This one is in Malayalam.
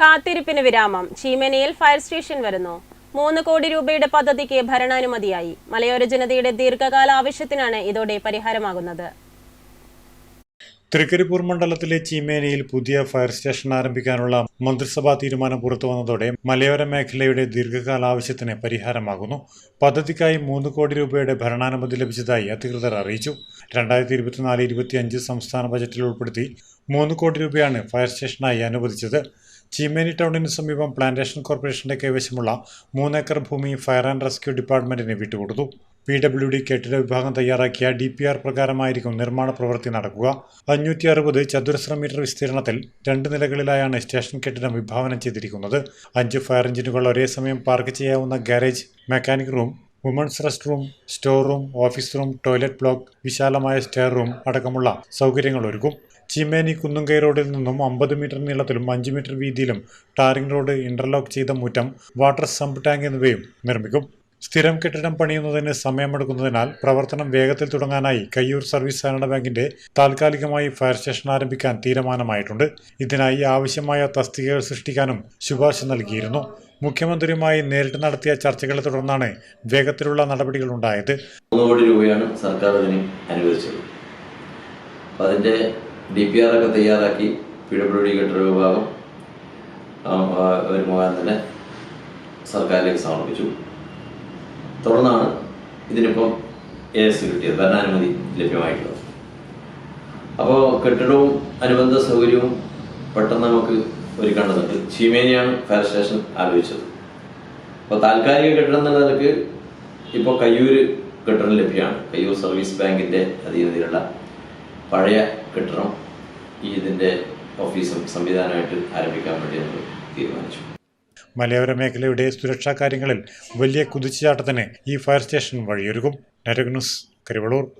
കാത്തിരിപ്പിന് വിരാമം. ചീമനയിൽ ഫയർ സ്റ്റേഷൻ വരുന്നു. മൂന്ന് കോടി രൂപയുടെ പദ്ധതിക്ക് ഭരണാനുമതിയായി. മലയോര ജനതയുടെ ദീർഘകാല ആവശ്യത്തിനാണ് ഇതോടെ പരിഹാരമാകുന്നത്. തൃക്കരിപ്പൂർ മണ്ഡലത്തിലെ ചീമേനയിൽ പുതിയ ഫയർ സ്റ്റേഷൻ ആരംഭിക്കാനുള്ള മന്ത്രിസഭാ തീരുമാനം പുറത്തുവന്നതോടെ മലയോര മേഖലയുടെ ദീർഘകാല ആവശ്യത്തിന് പരിഹാരമാകുന്നു. പദ്ധതിക്കായി മൂന്ന് കോടി രൂപയുടെ ഭരണാനുമതി ലഭിച്ചതായി അധികൃതർ അറിയിച്ചു. രണ്ടായിരത്തി ഇരുപത്തിനാല് ഇരുപത്തിയഞ്ച് സംസ്ഥാന ബജറ്റിൽ ഉൾപ്പെടുത്തി മൂന്ന് കോടി രൂപയാണ് ഫയർ സ്റ്റേഷനായി അനുവദിച്ചത്. ചീമേനി ടൗണിന് സമീപം പ്ലാന്റേഷൻ കോർപ്പറേഷന്റെ കൈവശമുള്ള മൂന്നേക്കർ ഭൂമി ഫയർ ആൻഡ് റെസ്ക്യൂ ഡിപ്പാർട്ട്മെന്റിന് വിട്ടുകൊടുത്തു. പി ഡബ്ല്യു ഡി കെട്ടിട വിഭാഗം തയ്യാറാക്കിയ ഡി പി ആർ പ്രകാരമായിരിക്കും നിർമ്മാണ പ്രവൃത്തി നടക്കുക. അഞ്ഞൂറ്റി അറുപത് ചതുരശ്ര മീറ്റർ വിസ്തീർണത്തിൽ രണ്ട് നിലകളിലായാണ് സ്റ്റേഷൻ കെട്ടിടം വിഭാവനം ചെയ്തിരിക്കുന്നത്. അഞ്ച് ഫയർ എഞ്ചിനുകൾ ഒരേ സമയം പാർക്ക് ചെയ്യാവുന്ന garage mechanic room women's rest room store room office room toilet block വിശാലമായ സ്റ്റെയർ റൂം അടക്കമുള്ള സൗകര്യങ്ങൾ ഒരുക്കും. ചീമേനി കുന്നുംകൈ റോഡിൽ നിന്നും അമ്പത് മീറ്റർ നീളത്തിലും അഞ്ച് മീറ്റർ വീതിയിലും ടാറിംഗ് റോഡ് ഇന്റർലോക്ക് ചെയ്ത മുറ്റം വാട്ടർ സമ്പ് ടാങ്ക് എന്നിവയും നിർമ്മിക്കും. സ്ഥിരം കെട്ടിടം പണിയുന്നതിന് സമയമെടുക്കുന്നതിനാൽ പ്രവർത്തനം വേഗത്തിൽ തുടങ്ങാനായി കയ്യൂർ സർവീസ് സഹകരണ ബാങ്കിന്റെ താൽക്കാലികമായി ഫയർ സ്റ്റേഷൻ ആരംഭിക്കാൻ തീരുമാനമായിട്ടുണ്ട്. ഇതിനായി ആവശ്യമായ തസ്തികകൾ സൃഷ്ടിക്കാനും ശുപാർശ നൽകിയിരുന്നു. മുഖ്യമന്ത്രിയുമായി നേരിട്ട് നടത്തിയ ചർച്ചകളെ തുടർന്നാണ് വേഗത്തിലുള്ള നടപടികളുണ്ടായത് മൂന്ന് കോടി രൂപയാണ് സർക്കാർ അതിന് അനുവദിച്ചത്. അതിന്റെ ഡി പി ആർ ഒക്കെ തയ്യാറാക്കി പി ഡബ്ല്യു ഡി കെട്ടിട വിഭാഗം ഒരു മുഖാന്തരം തന്നെ സർക്കാരിലേക്ക് സമർപ്പിച്ചു. തുടർന്നാണ് ഇതിനിപ്പം എ എസ് കിട്ടിയത് ഭരണാനുമതി ലഭ്യമായിട്ടുള്ളത്. അപ്പോൾ കെട്ടിടവും അനുബന്ധ സൗകര്യവും പെട്ടെന്ന് നമുക്ക് ഒരുക്കേണ്ടതുണ്ട് ചീമേനിയാണ് ഫയർ സ്റ്റേഷൻ ആലോചിച്ചത്. അപ്പോൾ താൽക്കാലിക കെട്ടിടം എന്ന നിലയ്ക്ക് ഇപ്പോൾ കയ്യൂർ കെട്ടിടം ലഭ്യമാണ്. കയ്യൂർ സർവീസ് ബാങ്കിന്റെ അധീനതയിലുള്ള പഴയ കെട്ടിടം ഈ ഇതിന്റെ ഓഫീസും സംവിധാനമായിട്ട് ആരംഭിക്കാൻ വേണ്ടി നമ്മൾ തീരുമാനിച്ചു. മലയോര മേഖലയുടെ സുരക്ഷാ കാര്യങ്ങളിൽ വലിയ കുതിച്ചുചാട്ടത്തിന് ഈ ഫയർ സ്റ്റേഷൻ വഴിയൊരുക്കും. നരഗ്നൂസ് കരിവളൂർ